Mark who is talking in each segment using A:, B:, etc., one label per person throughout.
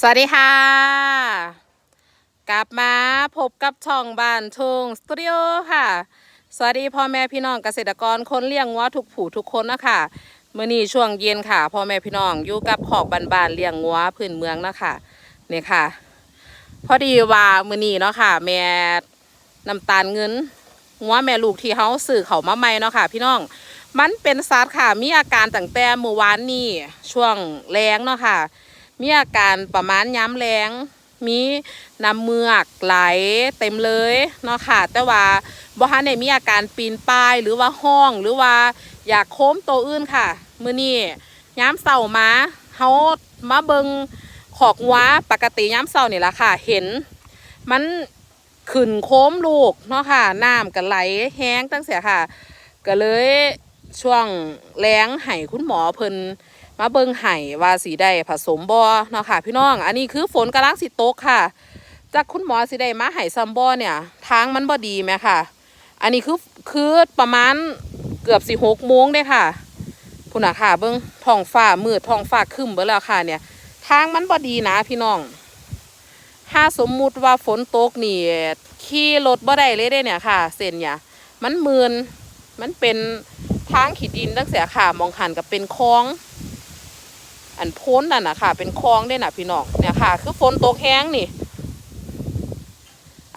A: สวัสดีค่ะ กลับมาพบกับช่องบ้านทุงสตูดิโอค่ะ สวัสดีพ่อแม่พี่น้องเกษตรกรคนเลี้ยงวัวทุกผู้ทุกคนนะคะเมื่อนี้ช่วงเย็นค่ะพ่อแม่พี่น้องอยู่กับขอกบ้านๆเลี้ยงวัวพื้นเมืองนะคะเนี่ยค่ะ พอดีว่ามื่อนี้เนาะค่ะ แม่น้ำตาลเงินงัวแม่ลูกที่เขาสื่อเขามาใหม่เนาะค่ะ พี่น้องมันเป็นสัตว์ค่ะมีอาการตั้งแต่เมื่อวานนี้ช่วงแรงเนาะค่ะ มีอาการประมาณย้ำแรงมีน้ำเมือกไหลเต็มเลยเนาะค่ะ แต่ว่าบ่ฮันเนี่ยมีอาการปีนป้ายหรือว่าห้องหรือว่าอยากโค้มตัวอื่นค่ะ มือนี้ย้ำเสามาเฮามาเบิงขอกวัวปกติย้ำเสานี่แหละค่ะ เห็น มันขึ้นโค้มลูกเนาะค่ะน้ำก็ไหลแห้งตั้งเสียค่ะ ก็เลยช่วงแรงให้คุณหมอเพิ่น มาเบิ่งไห้ว่าสีได้ผสมบ่เนาะค่ะ พี่น้อง อันนี้คือฝนกำลังสิตกค่ะ จากคุณหมอสิได้มาไห้ซัมบ่เนี่ยทางมันบ่ดีแม่ค่ะ อันนี้คือคือประมาณเกือบสิหกโมงเด้ค่ะพุ่นน่ะค่ะ เบิ่งท้องฟ้ามืดท้องฟ้าคึ้มเบิดแล้วค่ะเนี่ย ทางมันบ่ดีนะพี่น้องถ้าสมมุติว่าฝนตกนี่ขี่รถบ่ได้เลยเด้เนี่ยค่ะ เส้นเนี่ยมันมืนมันเป็นทางขีดดินตั้งเสียค่ะมองหันกับเป็นคลอง อันพ้นนั่นนะค่ะ เป็นคลองได้น่ะพี่น้องเนี่ยค่ะ คือฝนตกแห้งนี่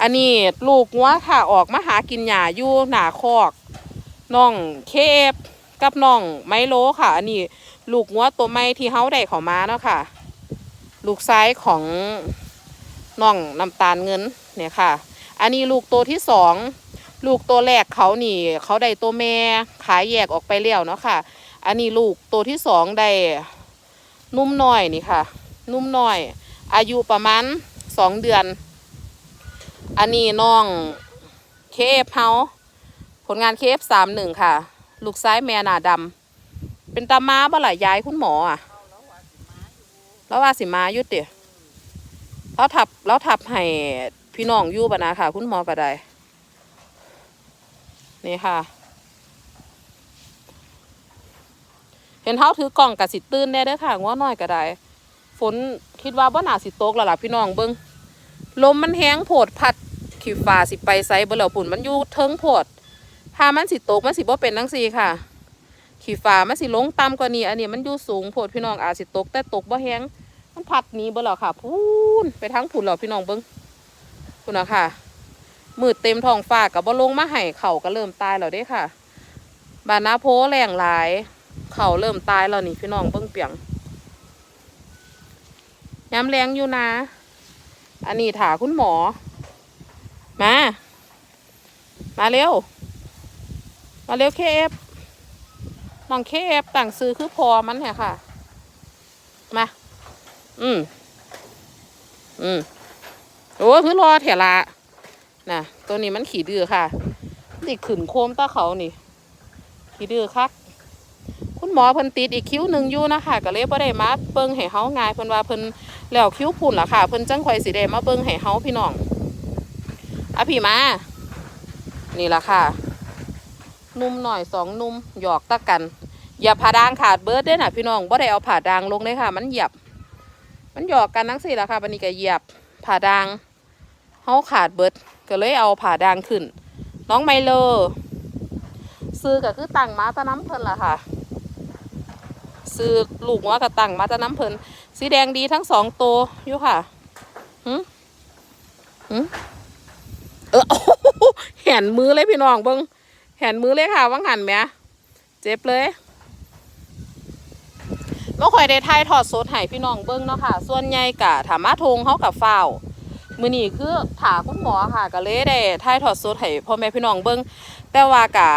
A: อันนี้ลูกงัวค่ะออกมาหากินหญ้าอยู่หนาคอกน้องเคฟกับน้องไมโลค่ะ อันนี้ลูกงัวตัวไม่ที่เฮาได้เขอมาเนาะค่ะ ลูกซ้ายของน้องน้ำตาลเงินเนี่ยค่ะ อันนี้ลูกตัวที่สองลูกตัวแรกเขานี่ เขาได้ตัวแม่ขายแยกออกไปแล้วเนาะค่ะ อันนี้ลูกตัวที่สองได้ นุ่มน้อยนี่ค่ะ นุ่มน้อย อายุประมาณสองเดือน อันนี้น้องเคฟเฮาผลงานเคฟสามหนึ่งค่ะ ลูกซ้ายแม่หนาดำเป็นตาม้าบ่หล่ะยายคุณหมออะแล้วว่าสิมายุดเดี๋ยวแล้วทับแล้วทับให้พี่น้องอยู่ปะนะค่ะ คุณหมอก็ได้นี่ค่ะ เห็นเท้าถือกล่องกับสิตื่นแน่เด้อค่ะง้อน้อยก็ได้ ฝนคิดว่าบ่น่าสิตกแล้วล่ะพี่น้องเบิ่งลมมันแห้งโพดพัดขีฟ้าสิไปไซบ่แล้วปุ่นมันอยู่เทิงโพดถ้ามันสิตกมันสิบ่เป็นจังซี่ค่ะ ขีฟ้ามันสิลงต่ำกว่านี้อันนี้มันอยู่สูงโพดพี่น้องอาจสิตกแต่ตกบ่แห้งมันพัดหนี้บ่แล้วค่ะพูนไปทางพุ่นแล้วพี่น้องเบิ่งพุ่นน่ะค่ะมืดเต็มท้องฟ้ากับบ่ลงมาให้เข่าก็เริ่มตายแล้วเด้ค่ะ บานนาโพแรงหลาย เขาเริ่มตายแล้วนี่พี่น้องเบิ้งเปียงย้ำแรงอยู่นะ อันนี้ถาคุณหมอ มา มาเร็ว มาเร็วเคฟน้องเคฟต่างซื้อคือพอมันเนี่ยค่ะ มา อืม อืม โอ้คือรอเถละน่ะตัวนี้มันขี่ดื้อค่ะนี่ขึ้นโคมตาเขานี่ ขี่ดื้อคัก หมอเพิ่นติดอีกคิ้วหนึ่งอยู่นะคะก็เลยบ่ได้มาเบิ่งให้เฮาง่ายเพิ่นว่าเพิ่นแล้วคิ้วพุ่นล่ะค่ะเพิ่นจังค่อยสิได้มาเบิ่งให้เฮาพี่น้องอะพี่มา นี่ล่ะค่ะนุ่มหน่อยสองนุ่มหยอกตะกันอย่าผ่าดางขาดเบิดเด้น่ะพี่น้องบ่ได้เอาผ่าดางลงเลยค่ะ มันเหยียบ มันหยอกกันทั้งสี่ล่ะค่ะบันนี้ก็เหยียบผ่าดางเฮาขาดเบิดก็เลยเอาผ่าดางขึ้น น้องไมโลซื้อก็คือตั้งมาตะน้ำเพิ่นล่ะค่ะ ซื้อลูกว่ากระตังมาจะน้ำเพลินสีแดงดีทั้งสองตัวอยู่ค่ะหืมหืมเออแหนมือเลยพี่น้องเบิ้งแหนมือเลยค่ะว่างหันไหมเจ็บเลยเมื่อค่อยได้ทายถอดสดให้พี่น้องเบิ้งเนาะค่ะ ส่วนใหญ่กะถามาทงเขากับเฝ้ามือนี้คือถาคุณหมอค่ะก็เลยได้ทายถอดสดให้พ่อแม่พี่น้องเบิ้งแต่ว่ากะ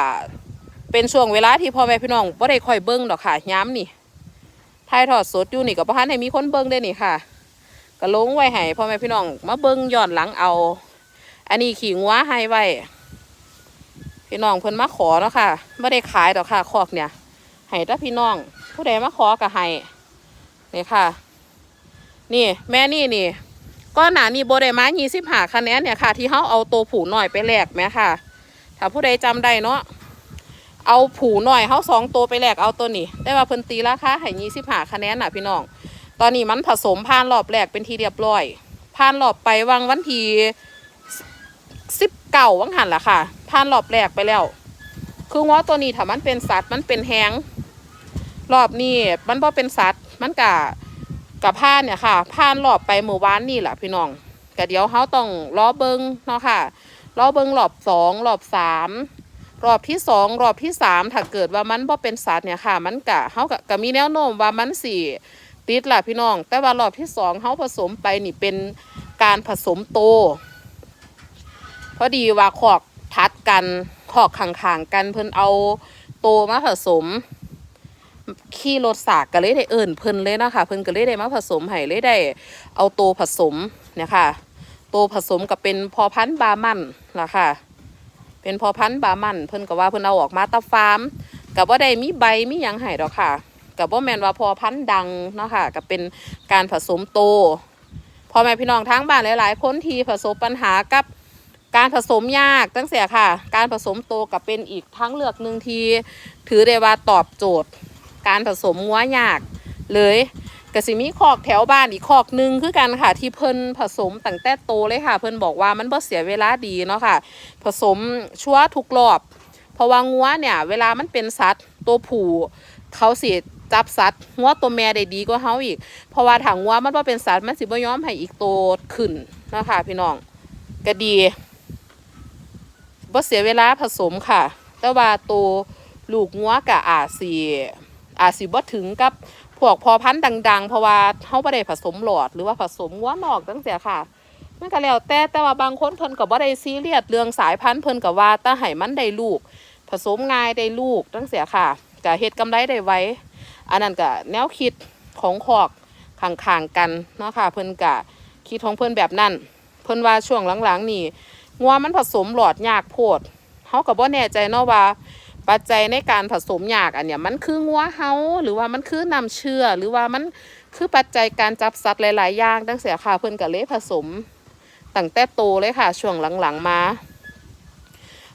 A: เป็นช่วงเวลาที่พ่อแม่พี่น้องไ่ได้ค่อยเบิ้งดอกค่ะย้ำนี่ ถ่ายทอดสดอยู่นี่กับพ่อฮันให้มีคนเบิ้งได้นี่ค่ะก็ลงไว้ให้พ่อแม่พี่น้องมาเบิ้งย้อนหลังเอา อันนี้ขี่งัวให้ไว้พี่น้องเพิ่นมาขอเนาะค่ะไม่ได้ขายดอกค่ะคอกเนี่ยให้แต่พี่น้อง ผู้ใดมาขอก็ให้นี่ค่ะ นี่แม่นี่นี่ก็หนานี่โบได้มายี่สิบหาคะแนนเนี่ยค่ะ ที่เขาเอาตัวผูหน่อยไปแลกไหมค่ะ ถ้าผู้ใดจำได้เนาะ เอาผูหน่อยเขาสองตัวไปแลกเอาตัวนี้ ได้ว่าเพิ่นตีราคาให้ยี่สิบห้าคะแนนน่ะพี่น้อง ตอนนี้มันผสมผ่านรอบแรกเป็นทีเรียบร้อย ผ่านรอบไปวังวันที่สิบเก่าวังหันละค่ะ ผ่านรอบแรกไปแล้ว คืองอตัวนี้ถ้ามันเป็นสัตว์มันเป็นแหงรอบนี้มันพอเป็นสัตว์มันกะกับผ่านเนี่ยค่ะผ่านรอบไปเมื่อวานนี่แหละพี่น้องก็เดี๋ยวเขาต้องรอเบิงเนาะค่ะรอเบิงรอบสองรอบสาม รอบที่สองรอบที่สามถ้าเกิดว่ามันพอเป็นสัตว์เนี่ยค่ะ มันกะเขากะก็มีแนวโน้มว่ามันสี่ติดแหละพี่น้อง แต่ว่ารอบที่สองเขาผสมไปนี่เป็นการผสมโต พอดีว่าขอกทัดกันขอกข่างๆกันเพิ่นเอาโตมาผสม ขี้รถสากก็เลยได้เอิ่นเพิ่นเลยนะคะเพิ่นก็เลยได้มาผสมให้เลยได้ เอาโตผสมเนี่ยค่ะ โตผสมกับเป็นพอพันธุ์บามันล่ะค่ะ เป็นพอพันธุ์บามันเพิ่นก็ว่าเพิ่นเอาออกมาตาฟาร์มกับว่าได้มีใบมีหยังให้ดอกค่ะกับว่าแมนว่าพอพันธุ์ดังเนาะค่ะก็เป็นการผสมโตพ่อแม่พี่น้องทั้งบ้านหลาย ๆ คนที่ประสบปัญหากับการผสมยากตั้งแต่ค่ะ การผสมโตกับเป็นอีกทั้งเลือกหนึ่งทีถือได้ว่าตอบโจทย์ การผสมงัวยากเลย กสิมีคอกแถวบ้านอีกคอกหนึ่งคือกันค่ะ ที่เพิ่นผสมตั้งแต่โตเลยค่ะ เพิ่นบอกว่ามันบ่เสียเวลาดีเนาะค่ะ ผสมชัวทุกรอบเพราะว่างัวเนี่ย เวลามันเป็นสัตว์ตัวผู้เขาสิจับสัตว์งัวตัวแม่ได้ดีกว่าเฮาอีก เพราะว่าถังงัวมันบ่เป็นสัตว์มันสิบ่ยอมให้อีกโตวขึ้นเนาะค่ะพี่น้องก็ดีบ่เสียเวลาผสมค่ะ แต่ว่าตัวลูกงัวกะอาสิอาสิบ่ถึงกับ วกพอพันธุ์ดัง ๆ เพราะว่าเฮาบ่ได้ผสมหลอดหรือว่าผสมงัวนอกตั้งแต่ค่ะมันก็แล้วแต่แต่ว่าบางคนเพิ่นก็บ่ได้ซีเรียสเรื่องสายพันธุ์เพิ่นก็ว่าถ้าให้มันได้ลูก ผสมง่ายได้ลูกตั้งแต่ค่ะก็เฮ็ดกำไรได้ไวอันนั้นก็แนวคิดของคอกข้างๆกันเนาะค่ะเพิ่นก็คิดของเพิ่นแบบนั้น เพิ่นว่าช่วงหลังๆนี่งัวมันผสมหลอดยากโพดเฮาก็บ่แน่ใจเนาะว่า ปัจจัยในการผสมยากอันเนี้ยมันคืองัวเฮาหรือว่ามันคือนำเชื่อ หรือว่ามันคือปัจจัยการจับสัตว์หลาย ๆ อย่างตั้งแต่ค่ะเพิ่นก็เลยผสมตั้งแต่โตเลยค่ะ ช่วงหลัง ๆ มา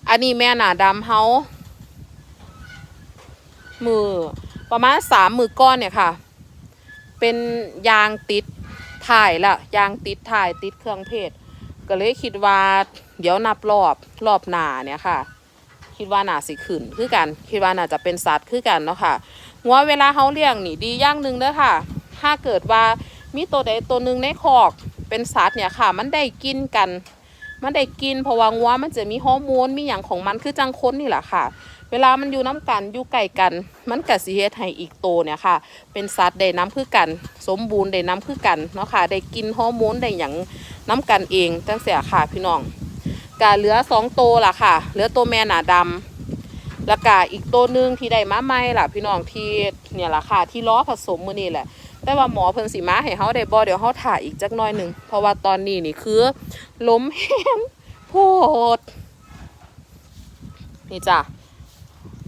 A: อันนี้แม่หนาดำเฮามือประมาณสามมือก้อนเนี่ยค่ะ เป็นยางติดถ่ายละยางติดถ่ายติดเครื่องเพศก็เลยคิดว่าเดี๋ยวนับรอบรอบหนาเนี่ยค่ะ คิดว่าน่าสิขึ้นคือกัน คิดว่าน่าจะเป็นสัตว์คือกันเนาะค่ะงัวเวลาเขาเลี้ยงนี่ดีอย่างหนึ่งเด้อค่ะ ถ้าเกิดว่ามีตัวใดตัวหนึ่งในคอกเป็นสัตว์เนี่ยค่ะ มันได้กินกัน มันได้กินเพราะว่างัวมันจะมีฮอร์โมนมีอย่างของมันคือจังคนนี่แหละค่ะ เวลามันอยู่น้ำกันอยู่ไก่กัน มันก็สิเฮ็ดให้อีกโตวเนี่ยค่ะ เป็นสัตว์ได้น้ำคือกัน สมบูรณ์ได้น้ำคือกันเนาะค่ะ ได้กินฮอร์โมนได้อย่างน้ำกันเองตั้งแต่ค่ะพี่น้อง กาเหลือสองโตวล่ะค่ะ เหลือตัวแม่หนาดำแล้วก็อีกตัวหนึ่งที่ได้มาใหม่ล่ะ พี่น้องที่เนี่ยล่ะค่ะ ที่ล้อผสมมือนี่แหละ แต่ว่าหมอเพิ่นสีมาให้เฮาได้บ่เดี๋ยวเฮาถ่ายอีกจักน่อยหนึ่งเพราะว่าตอนนี้นี่คือล้มแห้งโพดนี่จ้ะ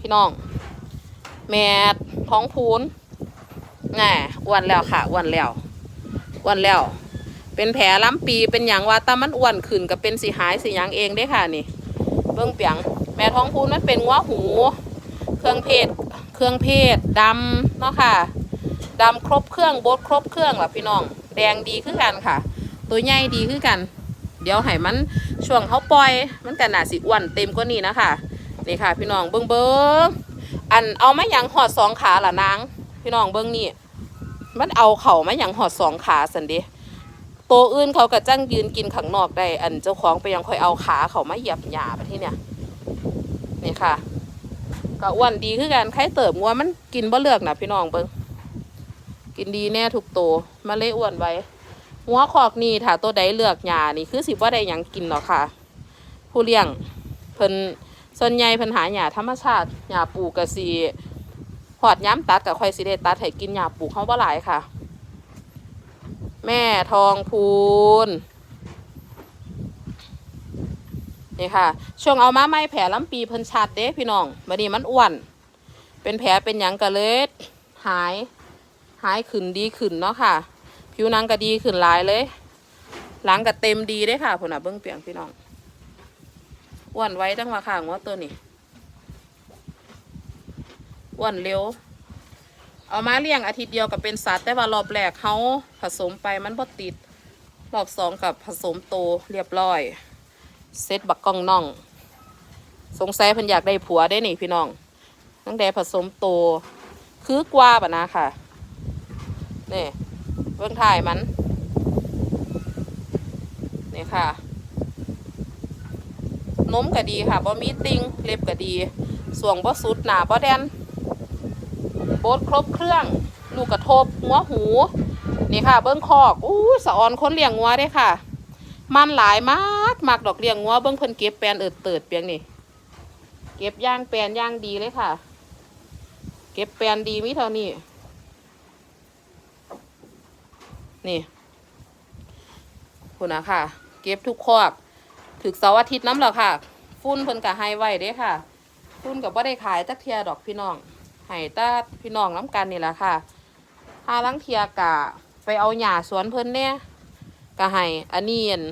A: พี่น้อง แม่ท้องพูนแง่อ้วนแล้วค่ะอ้วนแล้วอ้วนแล้ว เป็นแผลล้ำปีเป็นอย่างว่าตามันอ้วนขึ้นก็เป็นสีหายสีหยังเองได้ค่ะนี่ เบิ้องเปียงแม่ท้องพูนมันเป็นงัวหู เครื่องเพศเครื่องเพศดำเนาะค่ะดำครบเครื่องบดครบเครื่องล่ะพี่น้อง แดงดีคือกันค่ะ ตัวใหญ่ดีคือกัน เดี๋ยวให้มันช่วงเขาปล่อย มันกันหนาสิอ้วนเต็มกว่านี้นะคะนี่ค่ะ พี่น้องเบิ้งเบิ้งอันเอาไมาหยังหอดสองขาล่ะนางพี่น้องเบิ้งนี่มันเอาเข่าไมาหยังหอดสองขาสันเด ตวอื่นเขาก็จ้างยืนกินข้างนอกได้ อันเจ้าของไปยังคอยเอาขาเขามาเหยียบหญ้าไปที่เนี่ยนี่ค่ะ ก็อ้วนดีคือกันใครเติบงัวมันกินบ่เลือกนะพี่น้องเบิ่งกินดีแน่ทุกตัวมาเลยอ้วนไว้งัวคอกนี่ถ้าตัวใดเลือกหญ้านี่คือสิว่าได้ยังกินหรอกค่ะ ผู้เลี้ยงเพิ่นส่วนใหญ่เพิ่นหาหญ้าธรรมชาติหญ้าปลูกก็สิหอดย้ำตัดกับค่อยสิได้ตัดให้กินหญ้าปลูกเฮาบ่หลายค่ะ แม่ทองพูนนี่ค่ะ ช่วงเอามาไม่แผลลำปีเพิ่นชัดเด้พี่น้องบัดนี้มันอ้วน เป็นแผลเป็นหยังกะเลยหาย หายขึ้นดีขึ้นเนาะค่ะ ผิวหนังก็ดีขึ้นหลายเลย หลังก็เต็มดีได้ค่ะพุ่นน่ะเบิ้องเปียงพี่น้องอ้วนไว้ตั้งว่าค่ะงว่าตัวนี้อ้วนเร็ว เอามาเลี้ยงอาทิตย์เดียวกับเป็นสัตว์แต่ว่ารอบแรกเขาผสมไปมันบ่ติด รอบสองกับผสมโตเรียบร้อย เซตบักกองน่อง สงสัยเพิ่นอยากได้ผัวได้นี่พี่น้องตั้งแต่ผสมโต คือกว่าปะนะค่ะ นี่เบื้องถ่ายมัน นี่ค่ะนมก็ดีค่ะบ่มีติงเล็บก็ดี ส่วงบ่สุดหนาบ่แดน โบดครบเครื่อง ลูกกระทบหัวหูนี่ค่ะ เบิ้งคอกอู้สะออนคนเลี้ยงงัวเด้ค่ะ มันหลายมากมากดอกเลี้ยงงัวเบิ้งเพิ่นเก็บแปลนเอิดเติดเปียงนี่เก็บย่างแปลนย่างดีเลยค่ะ เก็บแปลนดีมิเท่านี้นี่คุณนะค่ะ เก็บทุกคอกถึกเสาร์อาทิตย์น้ำแล้วค่ะ ฟุ้นเพิ่นกะให้ไว้เด้ค่ะฟุ้นกับว่าได้ขายตักเทียดอกพี่น้อง ให้ตาพี่น้องน้ำกันนี่แหละค่ะหาลังเทียกะไปเอาหญ้าสวนเพิ่นเนี่ยกะให้อันนี้น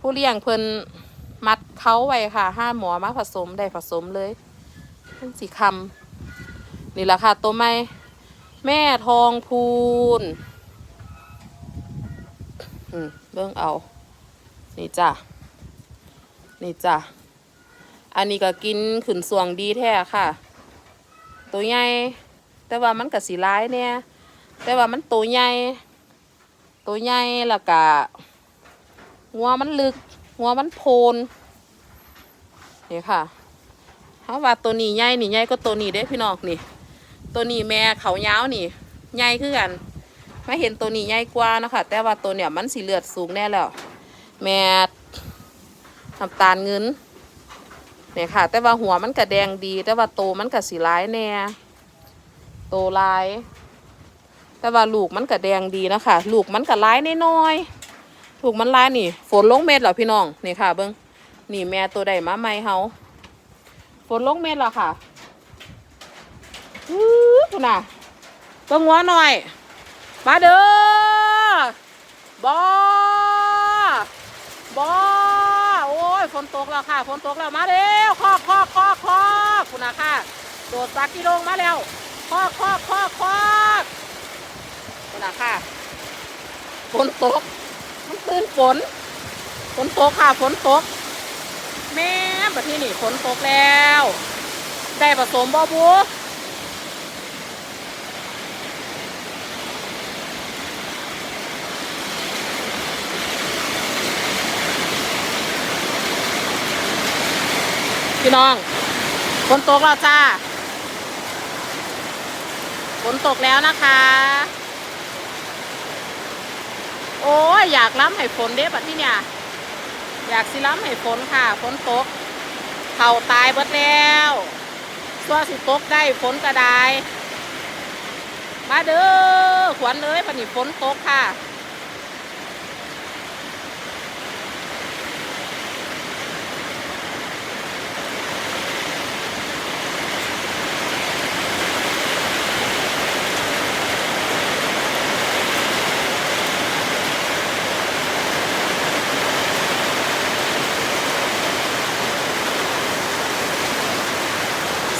A: ผู้เลี้ยงเพิ่นมัดเขาไว้ค่ะห้าหมอมาผสมได้ผสมเลยเพิ่นสีคำนี่แหละค่ะตัวไม่แม่ทองพูนอืมเบิ่งเอา นี่จ้ะ นี่จ้ะ อันนี้ก็กินขึ้นสวงดีแท้ค่ะ ตัวใหญ่แต่ว่ามันก็สีร้ายเนี่ยแต่ว่ามันตัวใหญ่ตัวใหญ่แล้วก็หัวมันลึกหัวมันโพนนี่ค่ะเพราะว่าตัวนี้ใหญ่นี่ใหญ่ก็ตัวนี้เด้พี่น้องนี่ ตัวนี้แม่เขายาวนี่ใหญ่คือกันไม่เห็นตัวนี้ใหญ่กว่านะคะแต่ว่าตัวเนี่ยมันสีเลือดสูงแน่แล้ว แม่น้ำตาลเงิน เนี่ยค่ะ แต่ว่าหัวมันกระแดงดี แต่ว่าโตมันกระสีร้ายแน่โตร้าย แต่ว่าลูกมันกระแดงดีนะคะลูกมันกระร้ายน้อยๆลูกมันร้ายนี่ ฝนลงเม็ดเหรอพี่น้องนี่ค่ะ เบิ้งนี่แม่ตัวใดมาไม่เฮาฝนลงเม็ดเหรอค่ะอื้อคุน่ะเบิ้งหัวหน่อย มาเด้อบอบอ ฝนตกแล้วค่ะฝนตกแล้วมาเร็วคอกคอกคอกคอกคุณนะค่ะโดดสักกิโลงมาแล้วคอกคอกคอกคอกคุณนะค่ะฝนตกมันตื่นฝนฝนตกค่ะฝนตก แม่บัดที่นี่ฝนตกแล้ว ได้ผสมบอบู พี่น้องฝนตกแล้วจ้าฝนตกแล้วนะคะ โอ้ยอยากล้ำให้ฝนเด้บัดที่เนี่ย อยากสิล้ำให้ฝนค่ะฝนตกเข่าตายเบิดแล้วตัวสิตกได้ฝนกระไดมาเด้อขวัญเลยปนี่ฝนตกค่ะ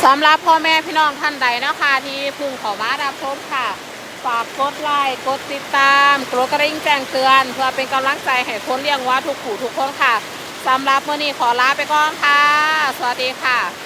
A: สำหรับพ่อแม่พี่น้องท่านใดนะคะที่พึ่งเขอมารับชมค่ะ ฝากกดไลค์กดติดตามกดกระดิ่งแจ้งเตือน เพื่อเป็นกำลังใจให้คนเลี้ยงวัวทุกผู้ทุกคนค่ะสำหรับมื่อนี้ขอลาไปก่อนค่ะ สวัสดีค่ะ